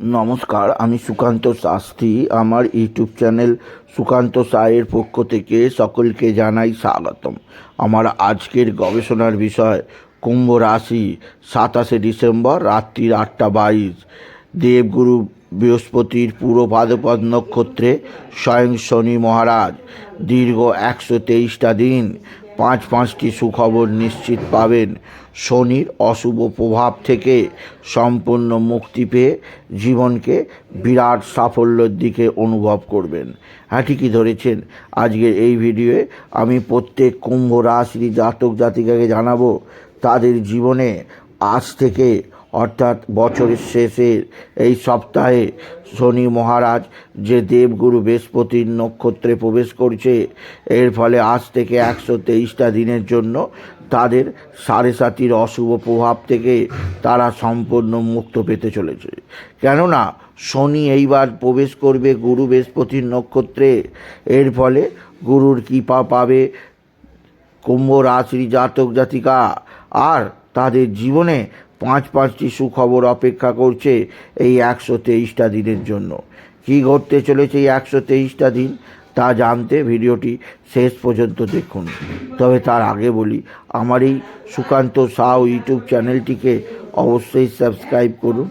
নমস্কার, আমি সুকান্ত শাস্ত্রী। আমার ইউটিউব চ্যানেল সুকান্ত সায়ের পক্ষ থেকে সকলকে জানাই স্বাগতম। আমার আজকের গবেষণার বিষয়, কুম্ভ রাশি, সাতাশে ডিসেম্বর, রাত্রির আটটা বাইশ। দেবগুরু বৃহস্পতির পুরো ভাদ্রপদ নক্ষত্রে স্বয়ং শনি মহারাজ। দীর্ঘ একশো তেইশটা দিন পাঁচ পাঁচটি সুখবর নিশ্চিত পাবেন। শনির অশুভ প্রভাব থেকে সম্পূর্ণ মুক্তি পেয়ে জীবনকে বিরাট সাফল্যের দিকে অনুভব করবেন। হ্যাঁ ঠিকই ধরেছেন। আজকের এই ভিডিওয়ে আমি প্রত্যেক কুম্ভ রাশির জাতক জাতিকাকে জানাব, তাদের জীবনে আজ থেকে অর্থাৎ বছরের শেষে এই সপ্তাহে শনি মহারাজ যে দেবগুরু বৃহস্পতির নক্ষত্রে প্রবেশ করছে, এর ফলে আজ থেকে একশো তেইশটা দিনের জন্য তাদের সাড়ে সাতির অশুভ প্রভাব থেকে তারা সম্পূর্ণ মুক্ত পেতে চলেছে। কেননা শনি এইবার প্রবেশ করবে গুরু বৃহস্পতির নক্ষত্রে, এর ফলে গুরুর কৃপা পাবে কুম্ভ রাশির জাতক জাতিকা, আর তাদের জীবনে পাঁচ পাঁচটি সুখবর অপেক্ষা করছে এই একশো তেইশটা দিনের জন্য। কী ঘটতে চলেছে এই একশো তেইশটা দিন? তা জানতে ভিডিওটি শেষ পর্যন্ত দেখুন। তবে তার আগে বলি, আমার এই সুকান্ত সাউ ইউটিউব চ্যানেলটিকে অবশ্যই সাবস্ক্রাইব করুন।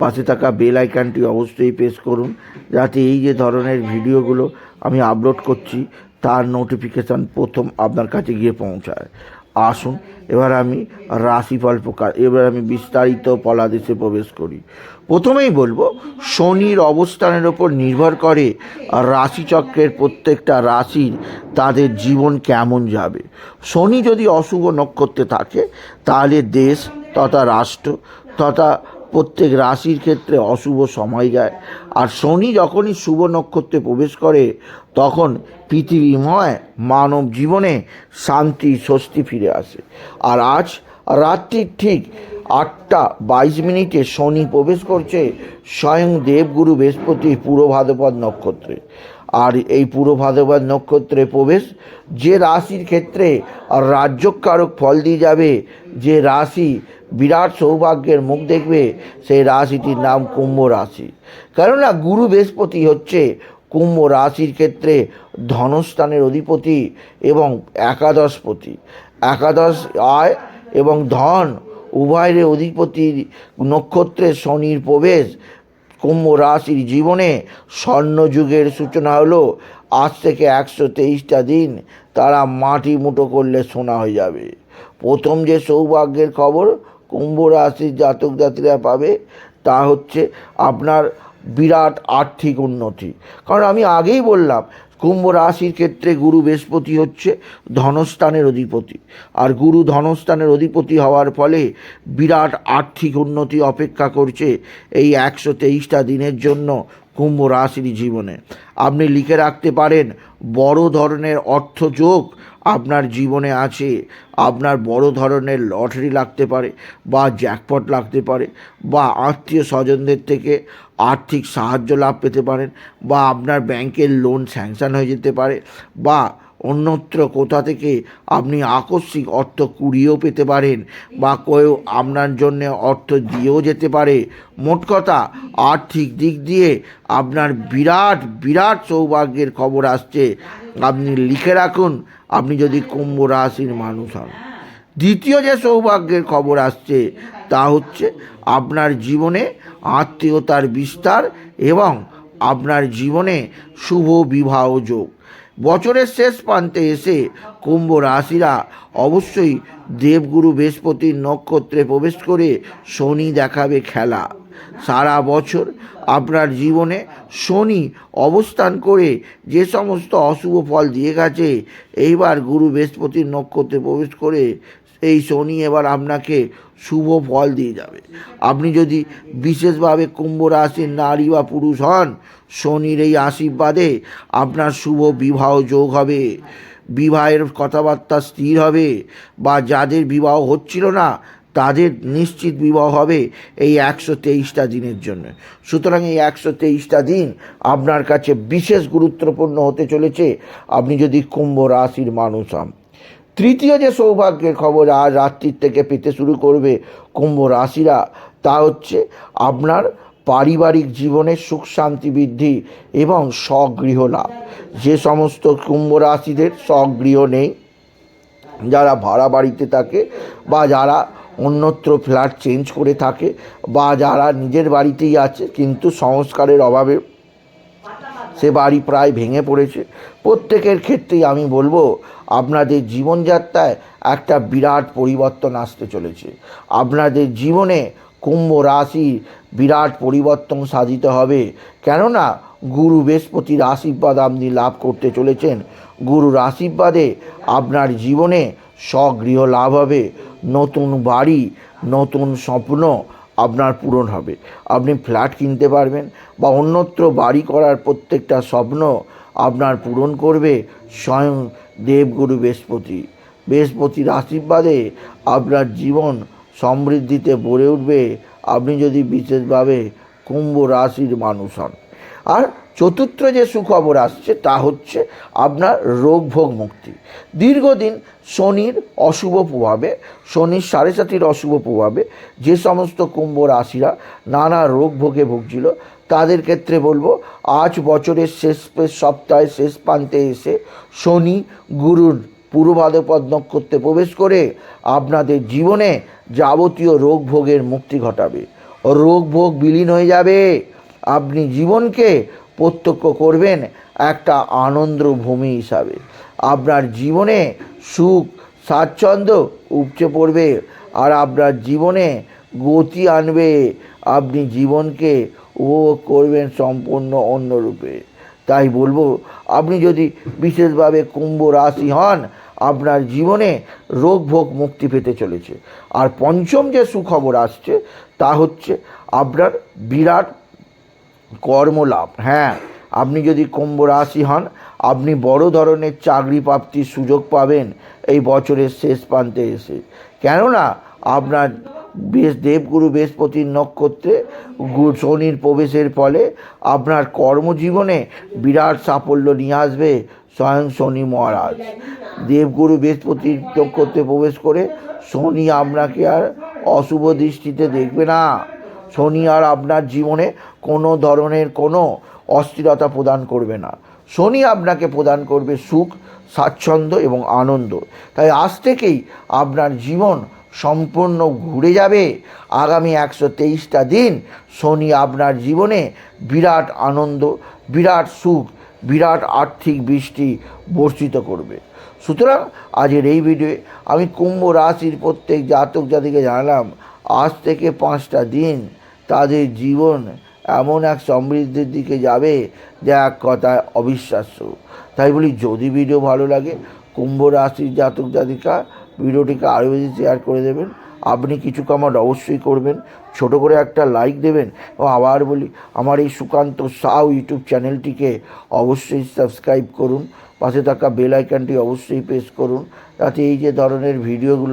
পাশে থাকা বেল আইকনটি অবশ্যই প্রেস করুন, যাতে এই যে ধরনের ভিডিওগুলো আমি আপলোড করছি, তার নোটিফিকেশান প্রথম আপনার কাছে গিয়ে পৌঁছায়। আসুন, এবার আমি রাশিফল প্রকার এবার আমি বিস্তারিত পলাদেশে প্রবেশ করি। প্রথমেই বলব, শনির অবস্থানের ওপর নির্ভর করে রাশিচক্রের প্রত্যেকটা রাশির তাদের জীবন কেমন যাবে। শনি যদি অশুভ নক্ষত্রে থাকে, তাহলে দেশ তথা রাষ্ট্র তথা প্রত্যেক রাশির ক্ষেত্রে অশুভ সময় যায়। আর শনি যখনই শুভ নক্ষত্রে প্রবেশ করে, তখন পৃথিবীময় মানব জীবনে শান্তি, স্বস্তি ফিরে আসে। আর আজ রাত্রির ঠিক আটটা বাইশ মিনিটে শনি প্রবেশ করছে স্বয়ং দেবগুরু বৃহস্পতি পুরো ভাদ্রপদ নক্ষত্রে। আর এই পুরো ভাদ্রপদ নক্ষত্রে প্রবেশ যে রাশির ক্ষেত্রে রাজ্যকারক ফল দিয়ে যাবে, যে রাশি বিরাট সৌভাগ্যের মুখ দেখবে সেই রাশিটির নাম কুম্ভ রাশি। কেননা গুরু বৃহস্পতি হচ্ছে কুম্ভ রাশির ক্ষেত্রে ধনস্থানের অধিপতি এবং একাদশপতি। একাদশ আয় এবং ধন উভয়ের অধিপতির নক্ষত্রে শনির প্রবেশ। কুম্ভ রাশির জীবনে স্বর্ণযুগের সূচনা হলো। আজ থেকে একশো তেইশটা দিন তারা মাটি মুটো করলে সোনা হয়ে যাবে। প্রথম যে সৌভাগ্যের খবর কুম্ভ রাশির জাতক জাতিরা পাবে, তা হচ্ছে আপনার বিরাট আর্থিক উন্নতি। কারণ আমি আগেই বললাম, কুম্ভ রাশির ক্ষেত্রে গুরু বৃহস্পতি হচ্ছে ধনস্থানের অধিপতি। আর গুরু ধনস্থানের অধিপতি হওয়ার ফলে বিরাট আর্থিক উন্নতি অপেক্ষা করছে এই একশো তেইশটা দিনের জন্য কুম্ভ রাশির জীবনে। আপনি লিখে রাখতে পারেন, বড় ধরনের অর্থযোগ আপনার জীবনে আছে, আপনার বড় ধরনের লটারি লাগতে পারে বা জ্যাকপট লাগতে পারে বা আত্মীয় স্বজনদের থেকে আর্থিক সাহায্য লাভ পেতে পারেন বা আপনার ব্যাংকের লোন স্যাংশন হয়ে যেতে পারে বা অন্যত্র কোথা থেকে আপনি আকস্মিক অর্থ কুড়িয়েও পেতে পারেন বা কেউ আপনার জন্য অর্থ দিয়েও যেতে পারে। মোট কথা, আর্থিক দিক দিয়ে আপনার বিরাট বিরাট সৌভাগ্যের খবর আসছে। আপনি লিখে রাখুন, আপনি যদি কুম্ভ রাশির মানুষ হন। দ্বিতীয় যে সৌভাগ্যের খবর আসছে, তা হচ্ছে আপনার জীবনে আত্মীয়তার বিস্তার এবং আপনার জীবনে শুভ বিবাহ যোগ। বছরের শেষ প্রান্তে এসে কুম্ভ রাশিরা অবশ্যই দেবগুরু বৃহস্পতির নক্ষত্রে প্রবেশ করে শনি দেখাবে খেলা। সারা বছর আপনার জীবনে শনি অবস্থান করে যে সমস্ত অশুভ ফল দিয়ে গেছে, এইবার গুরু বৃহস্পতির নক্ষত্রে প্রবেশ করে এই শনি এবার আপনাকে শুভ ফল দিয়ে যাবে। আপনি যদি বিশেষভাবে কুম্ভ রাশির নারী বা পুরুষ হন, শনির এই আশীর্বাদে আপনার শুভ বিবাহ যোগ হবে। বিবাহের কথাবার্তা স্থির হবে বা যাদের বিবাহ হচ্ছিল না তাদের নিশ্চিত বিবাহ হবে এই একশো তেইশটা দিনের জন্য। সুতরাং এই একশো তেইশটা দিন আপনার কাছে বিশেষ গুরুত্বপূর্ণ হতে চলেছে। আপনি যদি কুম্ভ রাশির মানুষ হন। তৃতীয় যে সৌভাগ্যের খবর আজ রাত্রির থেকে পেতে শুরু করবে কুম্ভ রাশিরা, তা হচ্ছে আপনার পারিবারিক জীবনে সুখ, শান্তি, বৃদ্ধি এবং স্বগৃহ লাভ। যে সমস্ত কুম্ভ রাশিদের স্বগৃহ নেই, যারা ভাড়া বাড়িতে থাকে বা যারা অন্যত্র ফ্ল্যাট চেঞ্জ করে থাকে বা যারা নিজের বাড়িতেই আছে, কিন্তু সংস্কারের অভাবে সে বাড়ি প্রায় ভেঙে পড়েছে। প্রত্যেকের ক্ষেত্রেই আমি বলব, আপনাদের জীবনযাত্রায় একটা বিরাট পরিবর্তন আসতে চলেছে। আপনাদের জীবনে কুম্ভ রাশি বিরাট পরিবর্তন সাধিত হবে। কেননা, গুরু বৃহস্পতির আশীর্বাদ আপনি লাভ করতে চলেছেন। গুরুর আশীর্বাদে আপনার জীবনে স্বগৃহ লাভ হবে। নতুন বাড়ি, নতুন স্বপ্ন আপনার পূরণ হবে। আপনি ফ্ল্যাট কিনতে পারবেন বা অন্যত্র বাড়ি করার প্রত্যেকটা স্বপ্ন আপনার পূরণ করবে স্বয়ং দেবগুরু বৃহস্পতি। বৃহস্পতির আশীর্বাদে আপনার জীবন সমৃদ্ধিতে ভরে উঠবে আপনি যদি বিশেষভাবে কুম্ভ রাশির মানুষ হন। আর চতুর্থ যে সুখবর আসছে, তা হচ্ছে আপনার রোগ ভোগ মুক্তি। দীর্ঘদিন শনির অশুভ প্রভাবে, শনির সাড়ে সাতির অশুভ প্রভাবে যে সমস্ত কুম্ভ রাশিরা নানা রোগ ভোগে ভুগছিল, তাদের ক্ষেত্রে বলব, আজ বছরের শেষ সপ্তাহে শেষ প্রান্তে এসে শনি গুরুর পূর্ব ভাদ্রপদ নক্ষত্রে প্রবেশ করে আপনাদের জীবনে যাবতীয় রোগ ভোগের মুক্তি ঘটাবে। রোগ ভোগ বিলীন হয়ে যাবে। আপনি জীবনকে প্রত্যক্ষ করবেন একটা আনন্দ ভূমি হিসাবে। আপনার জীবনে সুখ, স্বাচ্ছন্দ্য উপচে পড়বে আর আপনার জীবনে গতি আনবে। আপনি জীবনকে উপভোগ করবেন সম্পূর্ণ অন্যরূপে। তাই বলব, আপনি যদি বিশেষভাবে কুম্ভ রাশি হন আপনার জীবনে রোগ ভোগ মুক্তি পেতে চলেছে। আর পঞ্চম যে সুখবর আসছে, তা হচ্ছে আপনার বিরাট কর্মলাভ। হ্যাঁ আপনি যদি কুম্ভ রাশি হন, আপনি বড় ধরনের চাকরি প্রাপ্তির সুযোগ পাবেন এই বছরের শেষ প্রান্তে এসে। কেননা, আপনার বেশ দেবগুরু বৃহস্পতির নক্ষত্রে শনির প্রবেশের ফলে আপনার কর্মজীবনে বিরাট সাফল্য নিয়ে আসবে। স্বয়ং শনি মহারাজ। দেবগুরু বৃহস্পতির নক্ষত্রে প্রবেশ করে, শনি আপনাকে আর অশুভ দৃষ্টিতে দেখবে না। শনি আর আপনার জীবনে কোনো ধরনের কোনো অস্থিরতা প্রদান করবে না। শনি আপনাকে প্রদান করবে সুখ, স্বাচ্ছন্দ্য এবং আনন্দ। তাই আজ থেকেই আপনার জীবন সম্পূর্ণ ঘুরে যাবে। আগামী একশো তেইশটা দিন শনি আপনার জীবনে বিরাট আনন্দ, বিরাট সুখ বিরাট আর্থিক বৃষ্টি বর্ষিত করবে। সুতরাং আজের এই ভিডিওয়ে আমি কুম্ভ রাশির প্রত্যেক জাতক জাতিকে জানালাম, আজ থেকে পাঁচটা দিন তাদের জীবন এমন এক সমৃদ্ধির দিকে যাবে যা এক কথায় অবিশ্বাস্য। তাই বলি, যদি ভিডিও ভালো লাগে, কুম্ভ রাশির জাতক জাতিকা ভিডিওটিকে আরও বেশি শেয়ার করে দেবেন। আপনি কিছু কমান্ড অবশ্যই করবেন। ছোট করে একটা লাইক দেবেন। ও আবার বলি, আমার এই সুকান্ত সাউ ইউটিউব চ্যানেলটিকে অবশ্যই সাবস্ক্রাইব করুন। পাশে থাকা বেল আইকনটি অবশ্যই প্রেস করুন। যাতে এই যে ধরনের ভিডিওগুলো